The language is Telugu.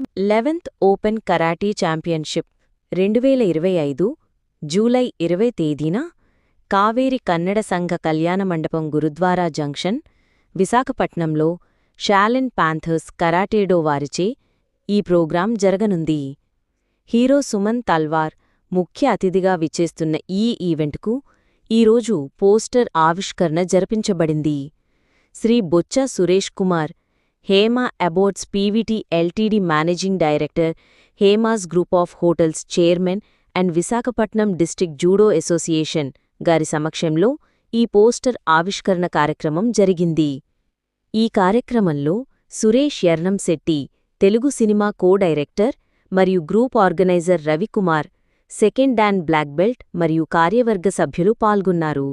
లెవెన్త్ ఓపెన్ కరాటీ ఛాంపియన్షిప్ రెండు వేల ఇరవై ఐదు జూలై ఇరవై తేదీన కావేరి కన్నడ సంఘ కళ్యాణ మండపం గురుద్వారా జంక్షన్ విశాఖపట్నంలో షాలెన్ పాంథర్స్ కరాటేడో వారిచే ఈ ప్రోగ్రాం జరగనుంది. హీరో సుమన్ తల్వార్ ముఖ్య అతిథిగా విచ్చేస్తున్న ఈ ఈవెంట్కు ఈరోజు పోస్టర్ ఆవిష్కరణ జరిపించబడింది. Shri Bochcha Suresh Kumar Hema Abbotts PVT LTD managing director Hemas group of hotels chairman and Visakhapatnam district judo association గారి సమక్షంలో ఈ పోస్టర్ ఆవిష్కరణ కార్యక్రమం జరిగింది. ఈ కార్యక్రమంలో Suresh Ernamsetti Telugu cinema co director మరియు group organiser Ravikumar second dan black belt మరియు కార్యవర్గ సభ్యులు పాల్గొన్నారు.